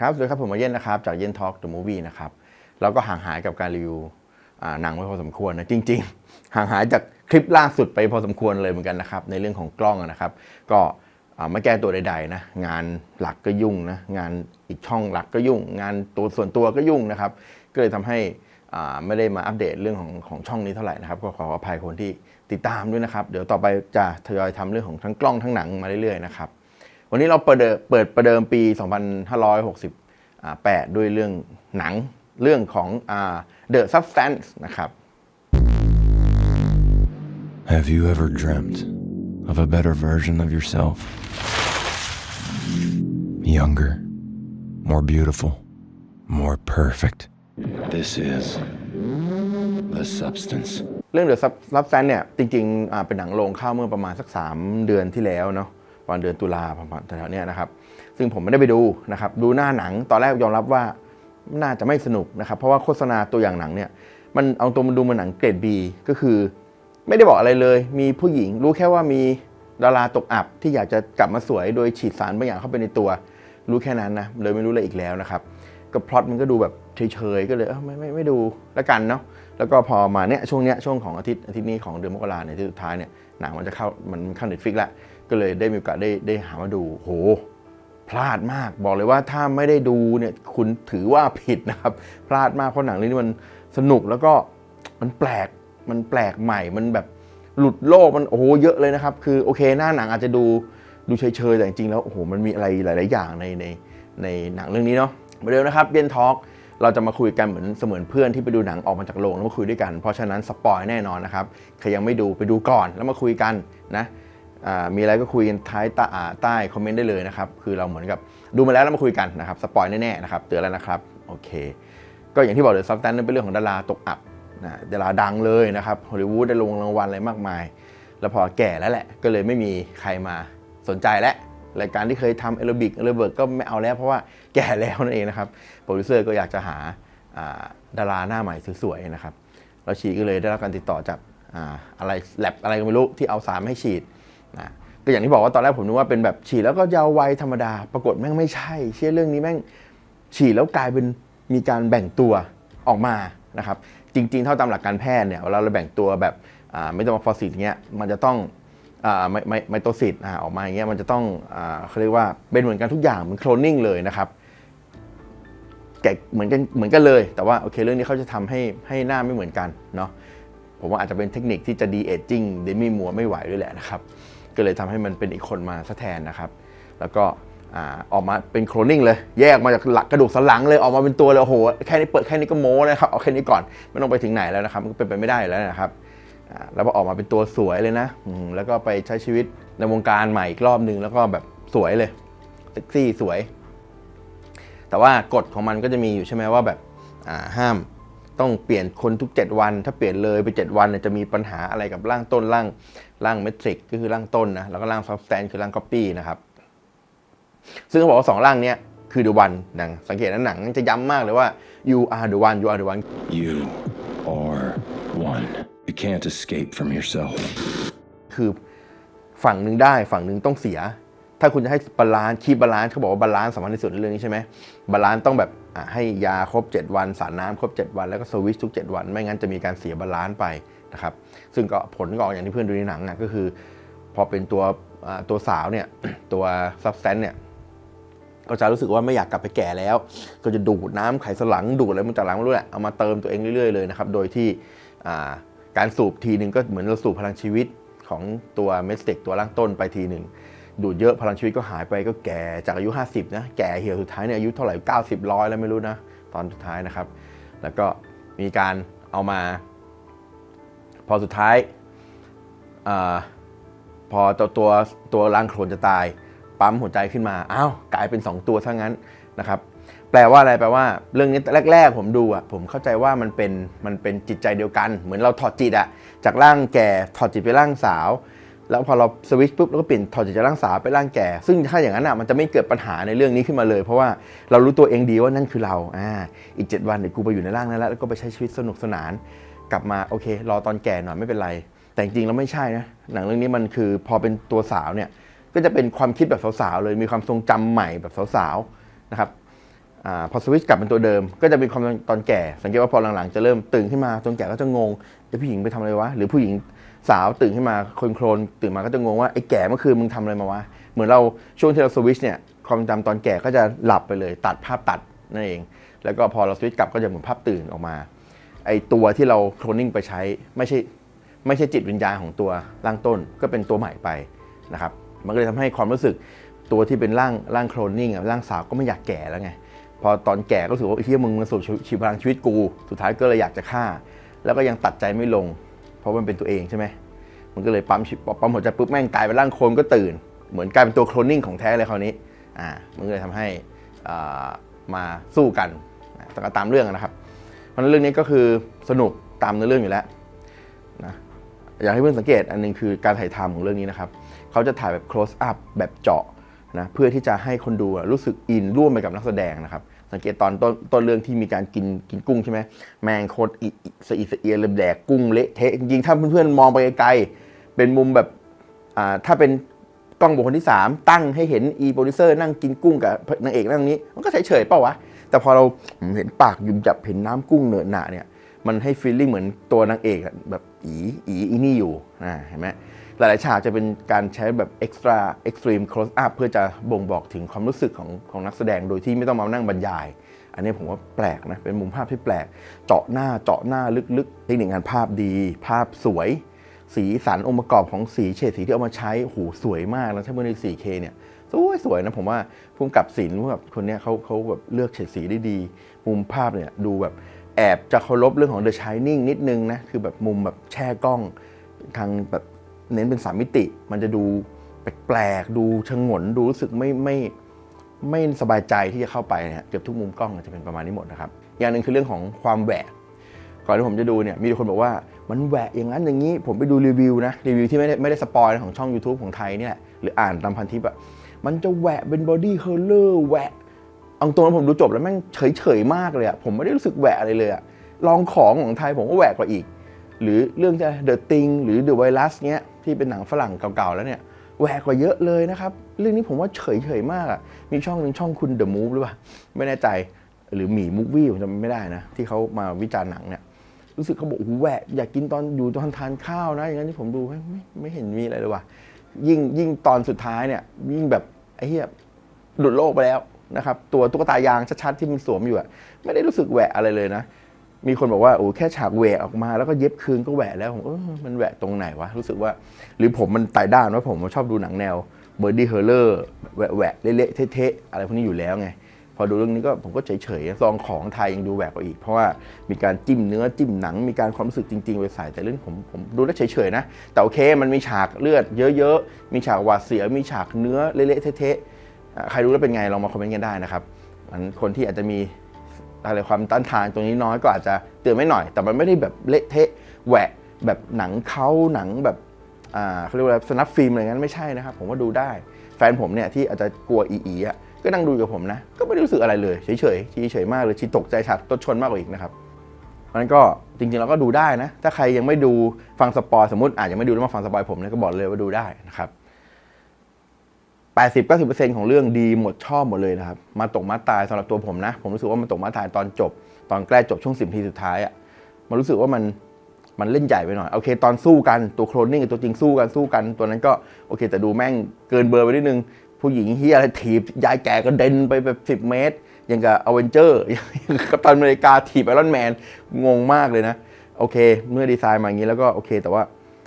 ครับสวัสดีครับผมมาเย็นนะครับจากเย็นทอล์กเดอะมูฟวี่นะครับเราก็ห่างหายกับการรีวิวหนังไปพอสมควรนะจริง ๆ ห่างหายจากคลิปล่าสุดไปพอสมควรเลยเหมือนกันนะครับในเรื่องของกล้องนะครับ ก็ไม่แก้ตัวใดๆนะงานหลักก็ยุ่งนะงานอีกช่องหลักก็ยุ่ง งานตัวส่วนตัวก็ยุ่งนะครับ ก็เลยทำให้ไม่ได้มาอัปเดตเรื่องของของช่องนี้เท่าไหร่นะครับ ก็ขออภัยคนที่ติดตามด้วยนะครับ เดี๋ยวต่อไปจะทยอยทำเรื่องของทั้งกล้องทั้งหนังมาเรื่อยๆนะครับ วันนี้เราเปิดเดิมเปิดประเดิมปี 2568 ด้วยเรื่องหนังเรื่องของอ่า The Substance นะครับ Have you ever dreamt of a better version of yourself? Younger, more beautiful, more perfect. This is the substance. เรื่อง The Sub- Substance เนี่ยจริงๆอ่าเป็นหนังโรงเข้าเมื่อประมาณสัก 3 เดือนที่แล้วเนาะ ประมาณเดือนตุลาประมาณแถวๆนี้นะครับ ซึ่งผมไม่ได้ไปดูนะครับ ดูหน้าหนังตอนแรกยอมรับว่าน่าจะไม่สนุกนะครับ เพราะว่าโฆษณาตัวอย่างหนังเนี่ย มันเอาตัวมันดูมันหนังเกรด B ก็คือ ไม่ได้บอกอะไรเลย มีผู้หญิงรู้แค่ว่ามีดาราตกอับที่อยากจะกลับมาสวยโดยฉีดสารบางอย่างเข้าไปในตัว รู้แค่นั้นนะเลยไม่รู้อะไรอีกแล้วนะครับก็พล็อตมันก็ดูแบบเฉยๆก็เลยเไม่ไม่ไม่ดูแล้วกันเนาะแล้วก็พอมาเนี่ยช่วงเนี้ยช่วงของอาทิตย์อาทิตย์นี้ของเดือนมกราเนี่ยที่สุดท้ายเนี่ยหนังมันจะเข้ามันเข้าเน็ตฟิกแล้ว ก็เลยได้มีโอกาสได้ได้หามาดูโห พลาดมากบอกเลยว่าถ้าไม่ได้ดูเนี่ยคุณถือว่าผิดนะครับ พลาดมากเพราะหนังเรื่องนี้มันสนุกแล้วก็มันแปลกมันแปลกใหม่มันแบบหลุดโลกมันโอ้โหเยอะเลยนะครับ คือโอเคหน้าหนังอาจจะดูดูเฉยๆแต่จริงๆแล้วโอ้โหมันมีอะไรหลาย ๆ อย่างในในในหนังเรื่องนี้เนาะเหมือนเดิมนะครับเย็นทอล์กเราจะมาคุยกันเหมือนเสมือนเพื่อนที่ไปดูหนังออกมาจากโรงแล้วมาคุยด้วยกัน เพราะฉะนั้นสปอยแน่นอนนะครับใครยังไม่ดูไปดูก่อนแล้วมาคุยกันนะ มีอะไรก็คุยกันท้ายใต้อ่าใต้คอมเมนต์ได้เลยนะครับ คือเราเหมือนกับดูมาแล้วแล้วมาคุยกันนะครับ สปอยแน่ๆนะครับ เตือนแล้วนะครับ โอเค ก็อย่างที่บอกเลยซับสแตนนั้นเป็นเรื่องของดาราตกอับนะดาราดังเลยนะครับฮอลลีวูดได้ลงรางวัลอะไรมากมาย แล้วพอแก่แล้วแหละ ก็เลยไม่มีใครมาสนใจแล้วรายการที่เคยทำเอโรบิกเอโรเบิร์กก็ไม่เอาแล้วเพราะว่าแก่แล้วนั่นเองนะครับ โปรดิวเซอร์ก็อยากจะหาดาราหน้าใหม่สวยๆนะครับ แล้วชีก็เลยได้รับการติดต่อจากอะไรแลบอะไรก็ไม่รู้ที่เอาสารมให้ฉีด นะก็อย่างที่บอกว่าตอนแรกผมนึกว่าเป็นแบบฉีดแล้วก็ยาววัยธรรมดา ปรากฏแม่งไม่ใช่ เชื่อเรื่องนี้แม่งฉีดแล้วกลายเป็นมีการแบ่งตัวออกมานะครับจริง ๆ เท่าตามหลักการแพทย์เนี่ยเวลาเราแบ่งตัวแบบไม่ต้องมาฟอสซิตเงี้ยมันจะต้องอ่ไมไมโตซิตอออกมาอย่างเงี้ยมันจะต้องเขาเรียกว่าเป็นเหมือนกันทุกอย่างเหมือนโคลนนิ่งเลยนะครับแกเหมือนกันเหมือนกันเลย แต่ว่าโอเคเรื่องนี้เขาจะทำให้ให้หน้าไม่เหมือนกันเนาะผมว่าอาจจะเป็นเทคนิคที่จะดีเอจจิ้งเดมี่มัวไม่ไหวด้วยแหละนะครับ ก็เลยทำให้มันเป็นอีกคนมาซะแทนนะครับ แล้วก็อออกมาเป็นโคลนิ่งเลย แยกมาจากหลักกระดูกสันหลังเลยออกมาเป็นตัวเลยโอ้โหแค่นี้เปิดแค่นี้ก็โม้นะครับเอาแค่นี้ก่อนไม่ต้องไปถึงไหนแล้วนะครับมันก็เป็นไปไม่ได้แล้วนะครับแล้วพอออกมาเป็นตัวสวยเลยนะแล้วก็ไปใช้ชีวิตในวงการใหม่อีกรอบหนึ่งแล้วก็แบบสวยเลยเซ็กซี่สวย แต่ว่ากฎของมันก็จะมีอยู่ใช่ไหมว่าแบบห้ามต้องเปลี่ยนคนทุก 7 วัน ถ้าเปลี่ยนเลยไป 7 วันจะมีปัญหาอะไรกับร่างต้นร่าง ร่างเมทริกก็คือร่างต้นนะแล้วก็ร่างซับสแตนคือร่างก๊อปปี้นะครับ ซึ่งเขาบอกว่าสองร่างเนี้ยคือ the one หนังสังเกตนะหนังจะย้ำมากเลยว่า you are the one you are the one You are one. You can't escape from yourself. คือฝั่งหนึ่งได้ฝั่งหนึ่งต้องเสีย ถ้าคุณจะให้บาลานซ์คีบบาลานซ์เขาบอกว่าบาลานซ์สำคัญที่สุดในเรื่องนี้ใช่ไหมบาลานซ์ต้องแบบอะให้ยาครบ 7 วัน สารน้ำครบ 7 วันแล้วก็สวิตช์ทุก 7 วัน ไม่งั้นจะมีการเสียบาลานซ์ไป นะครับซึ่งก็ผลก็ออกอย่างที่เพื่อนดูในหนังอะก็คือ พอเป็นตัวตัวสาวเนี่ยตัวซับสแตนเนี่ยก็จะรู้สึกว่าไม่อยากกลับไปแก่แล้ว ก็จะดูดน้ำไขสลังดูดอะไรมันจากหลังไม่รู้แหละเอามาเติมตัวเองเรื่อยๆเลยนะครับโดยที่การสูบทีหนึ่งก็เหมือนเราสูบพลังชีวิตของตัวเมสเต็กตัวร่างต้นไปทีหนึ่งดูดเยอะพลังชีวิตก็หายไปก็แก่จากอายุ 50นะแก่เหี่ยวสุดท้ายเนี่ยอายุเท่าไหร่ 90ร้อยแล้วไม่รู้นะ ตอนสุดท้ายนะครับ แล้วก็มีการเอามา พอสุดท้ายอพอตัวตัวตัวร่างโคลนจะตาย ปั๊มหัวใจขึ้นมาอ้าวกลายเป็น 2 ตัวซะงั้นนะครับ แปลว่าอะไรแปลว่า เรื่องนี้แรก ๆ ผมดูอะผมเข้าใจว่ามันเป็นมันเป็นจิตใจเดียวกัน เหมือนเราถอดจิตอะจากร่างแก่ถอดจิตไปร่างสาว แล้วพอเราสวิตช์ปุ๊บเราก็เปลี่ยนถอดจิตจากร่างสาวไปร่างแก่ ซึ่งถ้าอย่างนั้นอะมันจะไม่เกิดปัญหาในเรื่องนี้ขึ้นมาเลย เพราะว่าเรารู้ตัวเองดีว่านั่นคือเราอ่าอีก 7 วันเดี๋ยวกูไปอยู่ในร่างนั้นแล้วแล้วก็ไปใช้ชีวิตสนุกสนาน กลับมาโอเค รอตอนแก่หน่อยไม่เป็นไร แต่จริงๆแล้วไม่ใช่นะหนังเรื่องนี้มันคือพอเป็นตัวสาวเนี่ยก็จะเป็นความคิดแบบสาวๆเลยมีความทรงจำใหม่แบบสาวๆนะครับอพอสวิตช์กลับเป็นตัวเดิม ก็จะเป็นความตอนแก่ สังเกตว่าพอหลังๆจะเริ่มตื่นขึ้นมาตอนแก่ก็จะงงไอ้ผู้หญิงไปทำอะไรวะหรือผู้หญิงสาวตื่นขึ้นมาคนโคลนตื่นมาก็จะงงว่าไอ้แก่เมื่อคืนมึงทำอะไรมาวะเหมือนเราช่วงที่เราสวิตช์เนี่ยความจำตอนแก่ก็จะหลับไปเลย ตัดภาพตัดนั่นเอง แล้วก็พอเราสวิตช์กลับก็จะเหมือนภาพตื่นออกมา ไอตัวที่เราโคลนนิ่งไปใช้ไม่ใช่ไม่ใช่จิตวิญญาณของตัวร่างต้นก็เป็นตัวใหม่ไปนะครับมันก็เลยทำให้ความรู้สึกตัวที่เป็นร่างร่างโคลนนิ่งอะร่างสาวก็ไม่อยากแก่แล้วไงพอตอนแก่ก็รู้สึกว่าไอ้ที่มึงมาสู่ชีวิตพลังชีวิตกู สุดท้ายก็เลยอยากจะฆ่า แล้วก็ยังตัดใจไม่ลง เพราะมันเป็นตัวเองใช่ไหมมันก็เลยปั๊มปั๊มหัวใจปุ๊บแม่งกลายเป็นร่างโคลนก็ตื่น เหมือนกลายเป็นตัวโคลนนิ่งของแท้เลยคราวนี้อ่ามันก็เลยทำให้อ่ามาสู้กันแต่ก็ตามเรื่องนะครับ ราะฉะนั้นเรื่องนี้ก็คือสนุกตามเนื้อเรื่องอยู่แล้วนะอยากให้เพื่อนสังเกตอันหนึงคือการถ่ายทำของเรื่องนี้นะครับเขาจะถ่ายแบบ close up แบบเจาะนะเพื่อที่จะให้คนดูรู้สึกอินร่วมไปกับนักแสดงนะครับ สังเกตตอนต้นต้นเรื่องที่มีการกินกินกุ้งใช่ไหมแมงโคตรอิสะอิสเอียนเลยแดกกุ้งเละเทะจริงๆถ้าเพื่อนๆมองไปไกลๆเป็นมุมแบบอ่าถ้าเป็นกล้องบุคคลที่ 3 ตั้งให้เห็นอีโปรดิวเซอร์นั่งกินกุ้งกับนางเอกนั่งนี้ มันก็เฉยๆเปล่าวะ แต่พอเราเห็นปากยุมจับเห็นน้ำกุ้งเหนอะหนะเนี่ย มันให้ฟีลลิ่งเหมือนตัวนางเอกแบบอีอีอีนี่อยู่นะเห็นไหมหลายๆฉากจะเป็นการใช้แบบเอ็กซ์ตร้าเอ็กซ์ตรีม close up เพื่อจะบ่งบอกถึงความรู้สึกของของนักแสดงโดยที่ไม่ต้องมานั่งบรรยาย อันนี้ผมว่าแปลกนะ เป็นมุมภาพที่แปลก เจาะหน้าเจาะหน้าลึกๆเทคนิคงานภาพดี ภาพสวย สีสันองค์ประกอบของสีเฉดสีที่เอามาใช้โอ้โหสวยมากแล้วถ้าเมื่อใน 4K เนี่ย สวยสวยนะผมว่าภูมิกับศิลป์ภูมิกับคนเนี้ยเขาเขาแบบเลือกเฉดสีได้ดี มุมภาพเนี่ยดูแบบแอบจะเคารพเรื่องของ The Shining นิดนึงนะ คือแบบมุมแบบแช่กล้องทางแบบเน้นเป็นสามมิติ มันจะดูแปลกๆ ดูชงน ดูรู้สึกไม่ไม่ไม่สบายใจที่จะเข้าไปนะฮะเกือบทุกมุมกล้องจะเป็นประมาณนี้หมดนะครับ อย่างหนึ่งคือเรื่องของความแหวก ก่อนที่ผมจะดูเนี่ยมีคนบอกว่ามันแหวะอย่างนั้นอย่างนี้ ผมไปดูรีวิวนะรีวิวที่ไม่ได้ไม่ได้สปอยของช่อง YouTube ของไทยเนี่ยแหละหรืออ่านตามพันทิปอะ มันจะแหวะเป็นบอดี้เฮอร์เลอร์แหวะเอาตรงนั้นผมดูจบแล้วแม่งเฉยๆมากเลยอะผมไม่ได้รู้สึกแหวะอะไรเลยอะลองของของไทยผมก็แหวะกว่าอีก หรือเรื่องจะ The Thing หรือ The Virus เนี้ยที่เป็นหนังฝรั่งเก่าๆแล้วเนี่ยแหวกกว่าเยอะเลยนะครับ เรื่องนี้ผมว่าเฉยๆมากอะมีช่องหนึ่งช่องคุณ The Move หรือเปล่า ไม่แน่ใจหรือหมีมูฟวี่ผมจำไม่ได้นะ ที่เขามาวิจารณ์หนังเนี่ยรู้สึกเขาบอกโอ้แหวะอยากกินตอนอยู่ตอนทานข้าวนะ อย่างนั้นที่ผมดูไม่ไม่ไม่เห็นมีอะไรเลยว่ะ ยิ่งยิ่งตอนสุดท้ายเนี่ย ยิ่งแบบไอ้เหี้ยหลุดโลกไปแล้วนะครับ ตัวตุ๊กตายางชัดๆที่มันสวมอยู่อะไม่ได้รู้สึกแหวะอะไรเลยนะ มีคนบอกว่าโอ้แค่ฉากแหวะออกมาแล้วก็เย็บคืนก็แหวะแล้วผมเออมันแหวะตรงไหนวะรู้สึกว่า หรือผมมันตายด้านว่าผมชอบดูหนังแนวเบอร์ดี้เฮอร์เลอร์แหวะแหวะเละๆเทะๆอะไรพวกนี้อยู่แล้วไง พอดูเรื่องนี้ก็ผมก็เฉยๆซองของไทยยังดูแหวกกว่าอีก เพราะว่ามีการจิ้มเนื้อจิ้มหนัง มีการความรู้สึกจริงๆไปใส่แต่เรื่องผมผมดูแล้วเฉยๆนะ แต่โอเคมันมีฉากเลือดเยอะๆ มีฉากหวาดเสียวมีฉากเนื้อเละๆเทะๆใครรู้แล้วเป็นไงลองมาคอมเมนต์กันได้นะครับคนที่อาจจะมีอะไรความต้านทานตรงนี้น้อยก็อาจจะเตือนไม่หน่อย แต่มันไม่ได้แบบเละเทะแหวะแบบหนังเขาหนังแบบอ่าเขาเรียกว่าสนับฟิล์มอะไรงั้นไม่ใช่นะครับ ผมว่าดูได้ แฟนผมเนี่ยที่อาจจะกลัวอีอีอะ ก็นั่งดูกับผมนะ ก็ไม่ได้รู้สึกอะไรเลยเฉยๆเฉยๆมากเลยชีตกใจฉากต้นชนมากกว่าอีกนะครับเพราะงั้นก็จริงๆเราก็ดูได้นะ ถ้าใครยังไม่ดูฟังสปอยสมมติอาจจะยังไม่ดูแล้วมาฟังสปอยผมเนี่ยก็บอกเลยว่าดูได้นะครับ80 90 ของเรื่องดีหมดชอบหมดเลยนะครับ มาตกมาตายสำหรับตัวผมนะ ผมรู้สึกว่ามันตกมาตายตอนจบ ตอนใกล้จบช่วงสิบทีสุดท้ายอะ่ะมันรู้สึกว่ามันมันเล่นใหญ่ไปหน่อย โอเค ตอนสู้กันตัวโคลนนิ่งกับตัวจริงสู้กันสู้กัน ตัวนั้นก็โอเค แต่ดูแม่งเกินเบอร์ไปนิดนึง ผู้หญิงเฮียอะไรถีบยายแก่ก็เด่นไปแบบสิบเมตร อย่างกับอเวนเจอร์อย่างกับตันอเมริกาถีบไอรอนแมนงงมากเลยนะ โอเค เมื่อดีไซน์มาอย่างนี้แล้วก็โอเค แต่ว่า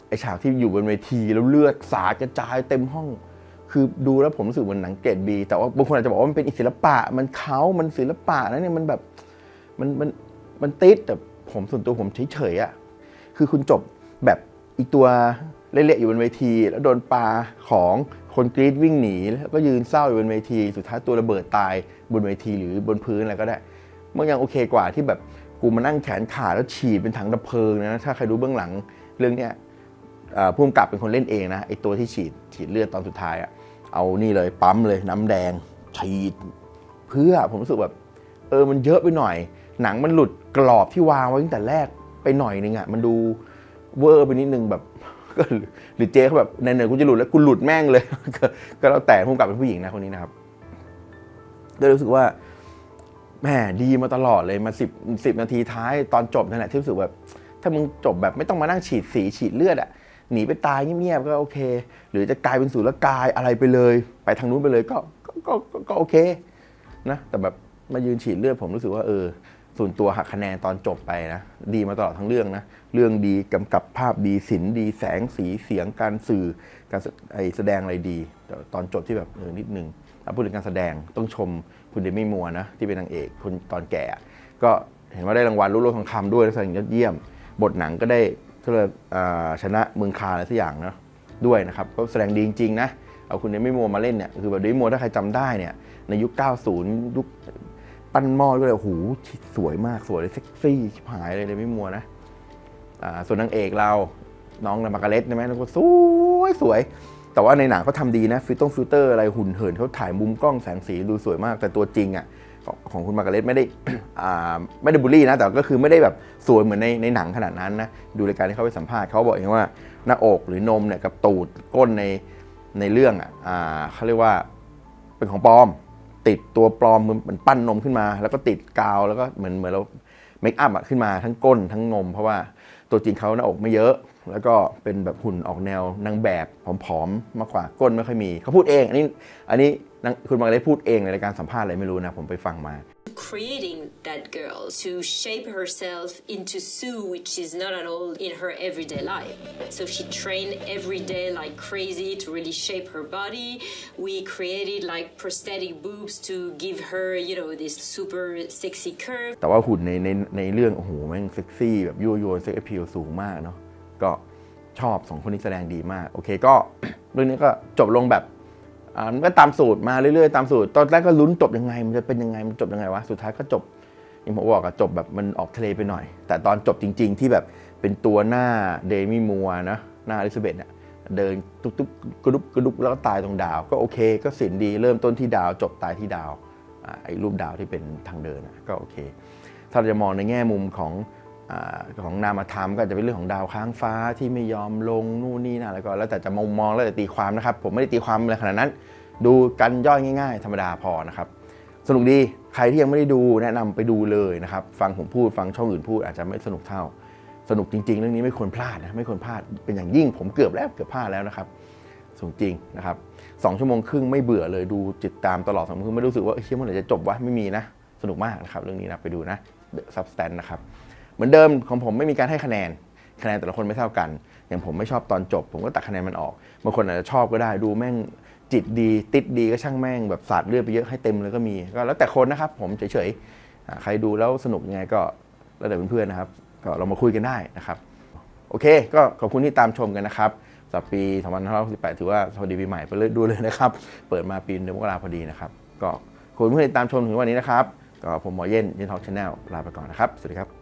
ไอฉากที่อยู่บนเวทีแล้วเลือดสาดกระจายเต็มห้อง คือดูแล้วผมรู้สึกเหมือนหนังเกรดบีแต่ว่าบางคนอาจจะบอกว่ามันเป็นศิลปะ มันเขามันศิลปะนะเนี่ยมันแบบมันมันมันติดแต่ผมส่วนตัวผมเฉยๆอะ่ะคือคุณจบแบบอีตัว เละๆอยู่บนเวที แล้วโดนปลาของคนกรีดวิ่งหนีแล้วก็ยืนเศร้าอยู่บนเวที สุดท้ายตัวระเบิดตายบนเวทีหรือบนพื้นอะไรก็ได้มันยังโอเคกว่าที่แบบกูมานั่งแขนขาแล้วฉีดเป็นถังดับเพลิงนะถ้าใครดูเบื้องหลังเรื่องเนี้ยเอ่อผู้กำกับเป็นคนเล่นเองนะไอตัวที่ฉีดฉีดเลือดตอนสุดท้ายอะเอานี่เลยปั๊มเลยน้ำแดงฉีดเพื่อผมรู้สึกแบบเออมันเยอะไปหน่อย หนังมันหลุดกรอบที่วางไว้ตั้งแต่แรกไปหน่อยนึงอะมันดูเวอร์ไปนิดนึงแบบ ก็หรือเจ๊เขาแบบในเนๆกูจะหลุดแล้วกูหลุดแม่งเลย ก็แล้วแต่ผู้กำกับเป็นผู้หญิงนะคนนี้นะครับก็รู้สึกว่าแหม่ดีมาตลอดเลยมาสิบสิบนาทีท้ายตอนจบนั่นแหละที่รู้สึกแบบถ้ามึงจบแบบไม่ต้องมานั่งฉีดสีฉีดเลือดอะหนีไปตายเงียบๆก็โอเค หรือจะกลายเป็นสูรกายอะไรไปเลย ไปทางนู้นไปเลยก็ก็ก็โอเคนะแต่แบบมายืนฉีดเลือดผมรู้สึกว่าเออ ส่วนตัวหักคะแนนตอนจบไปนะ ดีมาตลอดทั้งเรื่องนะ เรื่องดีกำกับภาพดีศิลป์ดีแสงสีเสียงการสื่อการแสไอแสดงอะไรดีแต่ตอนจบที่แบบเออนิดนึงถ้าพูดถึงการแสดงต้องชมคุณเดมี่มัวนะ ที่เป็นนางเอกคนตอนแก่ ก็เห็นว่าได้รางวัลลูกโลกทองคำด้วยแสดงยอดเยี่ยม บทหนังก็ได้ก็เลยชนะเมืองคาอะไรสักอย่างนะด้วยนะครับก็แสดงดีจริงๆนะเอาคุณเดมี่มัวมาเล่นเนี่ยคือแบบเดมี่มัวถ้าใครจำได้เนี่ยในยุค 90 ยุค ปั้นหม้อก็เลยโอ้โหสวยมากสวยเลยเซ็กซี่ชิบหายเลยเลยไม่มัวนะอ่าส่วนนางเอกเราน้องนามาการเล็ตใช่ไหมแล้วก็สวยสวย แต่ว่าในหนังเขาทำดีนะฟิลตงฟิลเตอร์อะไรหุ่นเหินเขาถ่ายมุมกล้องแสงสีดูสวยมาก แต่ตัวจริงอะของคุณมาการ์เล็ตไม่ได้อ่าไม่ได้บูลลี่นะ แต่ก็คือไม่ได้แบบสวยเหมือนในในหนังขนาดนั้นนะ ดูรายการที่เขาไปสัมภาษณ์เขาบอกเองว่าหน้าอกหรือนมเนี่ยกับตูดก้นในในเรื่องอะอ่าเขาเรียกว่าเป็นของปลอม ติดตัวปลอมมันปั้นนมขึ้นมา แล้วก็ติดกาวแล้วก็เหมือนเหมือนเราเมคอัพอะขึ้นมาทั้งก้นทั้งนม เพราะว่าตัวจริงเขาหน้าอกไม่เยอะ แล้วก็เป็นแบบหุ่นออกแนวนางแบบผอมๆมากกว่าก้นไม่ค่อยมีเขาพูดเอง อันนี้อันนี้คุณบางเลยพูดเองในรายการสัมภาษณ์อะไรไม่รู้นะผมไปฟังมา creating that girl to shape herself into Sue, which is not at all in her everyday life. So she trained every day like crazy to really shape her body. We created like prosthetic boobs to give her, you know, this super sexy curve. แต่ว่าหุ่นในในในเรื่องโอ้โหแม่งเซ็กซี่แบบยั่วยวนเซ็กแอพลสูงมากเนาะก็ชอบสองคนนี้แสดงดีมาก โอเคก็ เรื่องนี้ก็จบลงแบบ อ่ามันก็ตามสูตรมาเรื่อยๆตามสูตร ตอนแรกก็ลุ้นจบยังไง มันจะเป็นยังไงมันจบยังไงวะสุดท้ายก็จบอย่างผมบอกอะจบแบบมันออกทะเลไปหน่อย แต่ตอนจบจริง ๆ ที่แบบเป็นตัวหน้าเดมี่มัวนะหน้าอลิซาเบธเนี่ยเดินตุ๊กๆกระดุบกระดุบแล้วก็ตายตรงดาว ก็โอเค ก็สินดีเริ่มต้นที่ดาว จบตายที่ดาวไอ้รูปดาวที่เป็นทางเดินอะก็โอเค ถ้าเราจะมองในแง่มุมของ ของนามธรรมก็จะเป็นเรื่องของดาวค้างฟ้าที่ไม่ยอมลงนู่นนี่นั่นแล้วก็แล้วแต่จะมองมองแล้วแต่ตีความนะครับ ผมไม่ได้ตีความอะไรขนาดนั้น ดูกันย่อยง่าย ๆ ธรรมดาพอนะครับสนุกดีใครที่ยังไม่ได้ดูแนะนำไปดูเลยนะครับ ฟังผมพูดฟังช่องอื่นพูดอาจจะไม่สนุกเท่า สนุกจริง ๆ เรื่องนี้ไม่ควรพลาดนะไม่ควรพลาดเป็นอย่างยิ่งผมเกือบแล้วเกือบพลาดแล้วนะครับสูงจริงนะครับสองชั่วโมงครึ่งไม่เบื่อเลยดูติดตามตลอดสองชั่วโมงครึ่งไม่รู้สึกว่าเฮ้ยเมื่อไหร่จะจบวะไม่มีนะ สนุกมากนะครับเรื่องนี้นะไปดูนะ The Substance นะครับ เหมือนเดิมของผมไม่มีการให้คะแนน คะแนนแต่ละคนไม่เท่ากัน อย่างผมไม่ชอบตอนจบ ผมก็ตัดคะแนนมันออก บางคนอาจจะชอบก็ได้ดูแม่งจิตดีติดดีก็ช่างแม่งแบบสาดเลือดไปเยอะให้เต็มเลยก็มี ก็แล้วแต่คนนะครับผมเฉยๆ ใครดูแล้วสนุกยังไงก็แล้วแต่เพื่อนๆนะครับ ก็เรามาคุยกันได้นะครับ โอเค ก็ขอบคุณที่ตามชมกันนะครับสำหรับปี2568ถือว่าสวัสดีปีใหม่ไปเลยดูเลยนะครับ เปิดมาปีเดือนมกราพอดีนะครับ ก็ขอบคุณเพื่อนที่ตามชมถึงวันนี้นะครับ ก็ผมหมอเย็นเย็นทอล์กชาแนลลาไปก่อนนะครับ สวัสดีครับ